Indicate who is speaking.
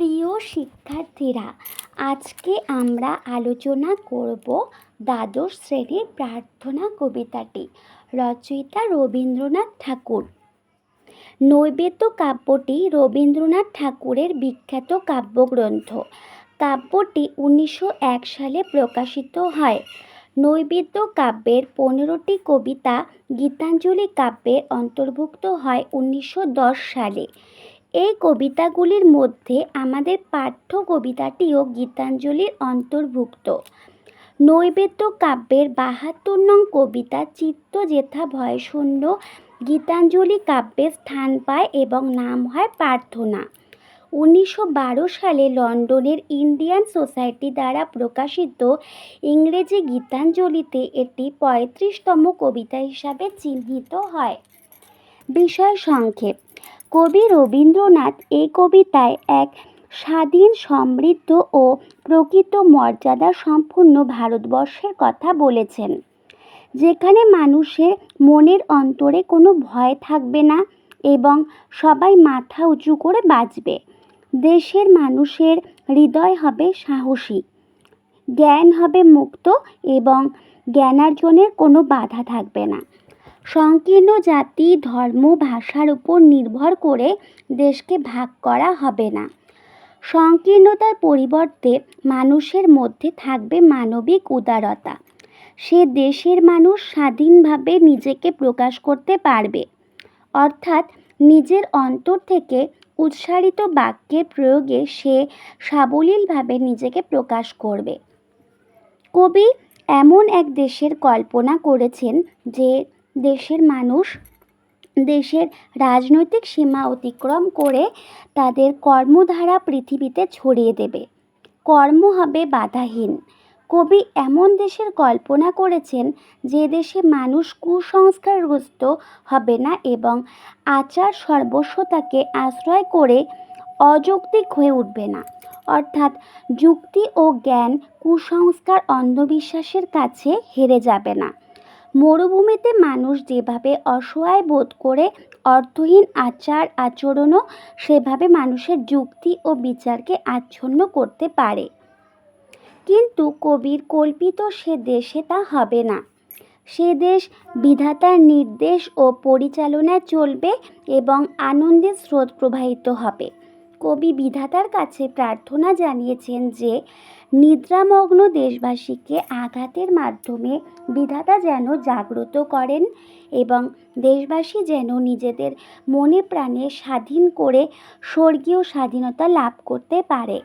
Speaker 1: প্রিয় শিক্ষার্থীরা, আজকে আমরা আলোচনা করব দ্বাদশ শ্রেণির প্রার্থনা কবিতাটি, রচয়িতা রবীন্দ্রনাথ ঠাকুর। নৈবেদ্য কাব্যটি রবীন্দ্রনাথ ঠাকুরের বিখ্যাত কাব্যগ্রন্থ। কাব্যটি উনিশশো এক সালে প্রকাশিত হয়। নৈবেদ্য কাব্যের পনেরোটি কবিতা গীতাঞ্জলি কাব্যের অন্তর্ভুক্ত হয় উনিশশো দশ সালে। এই কবিতাগুলির মধ্যে আমাদের পাঠ্য কবিতাটিও গীতাঞ্জলির অন্তর্ভুক্ত। নৈবেদ্য কাব্যের বাহাত্তর নং কবিতা চিত্ত যেথা ভয়শূন্য, গীতাঞ্জলি কাব্যে স্থান পায় এবং নাম হয় প্রার্থনা। উনিশশো বারো সালে লন্ডনের ইন্ডিয়ান সোসাইটি দ্বারা প্রকাশিত ইংরেজি গীতাঞ্জলিতে এটি পঁয়ত্রিশতম কবিতা হিসাবে চিহ্নিত হয়। বিষয় সংক্ষেপ। কবি রবীন্দ্রনাথ এই কবিতায় এক স্বাধীন, সমৃদ্ধ ও প্রকৃত মর্যাদা সম্পূর্ণ ভারতবর্ষের কথা বলেছেন। যেখানে মানুষের মনের অন্তরে কোনো ভয় থাকবে না এবং সবাই মাথা উঁচু করে বাঁচবে। দেশের মানুষের হৃদয় হবে সাহসী, জ্ঞান হবে মুক্ত এবং জ্ঞানার্জনের কোনো বাধা থাকবে না। সংকীর্ণ জাতি, ধর্ম, ভাষার উপর নির্ভর করে দেশকে ভাগ করা হবে না। সংকীর্ণতার পরিবর্তে মানুষের মধ্যে থাকবে মানবিক উদারতা। সে দেশের মানুষ স্বাধীনভাবে নিজেকে প্রকাশ করতে পারবে। অর্থাৎ নিজের অন্তর থেকে উৎসারিত বাক্যের প্রয়োগে সে সাবলীলভাবে নিজেকে প্রকাশ করবে। কবি এমন এক দেশের কল্পনা করেছেন যে দেশের মানুষ দেশের রাজনৈতিক সীমা অতিক্রম করে তাদের কর্মধারা পৃথিবীতে ছড়িয়ে দেবে। কর্ম হবে বাধাহীন। কবি এমন দেশের কল্পনা করেছেন যে দেশে মানুষ কুসংস্কারগ্রস্ত হবে না এবং আচার সর্বস্বতাকে আশ্রয় করে অযৌক্তিক হয়ে উঠবে না। অর্থাৎ যুক্তি ও জ্ঞান কুসংস্কার অন্ধবিশ্বাসের কাছে হেরে যাবে না। মরুভূমিতে মানুষ যেভাবে অসহায় বোধ করে অর্থহীন আচার আচরণও, সেভাবে মানুষের যুক্তি ও বিচারকে আচ্ছন্ন করতে পারে। কিন্তু কবির কল্পিত সে দেশে তা হবে না। সে দেশ বিধাতার নির্দেশ ও পরিচালনায় চলবে এবং আনন্দের স্রোত প্রবাহিত হবে। কবি বিধাতার কাছে প্রার্থনা জানিয়েছেন যে, নিদ্রামগ্ন দেশবাসীকে আঘাতের মাধ্যমে বিধাতা যেন জাগ্রত করেন এবং দেশবাসী যেন নিজেদের মনে প্রাণে স্বাধীন করে স্বর্গীয় স্বাধীনতা লাভ করতে পারে।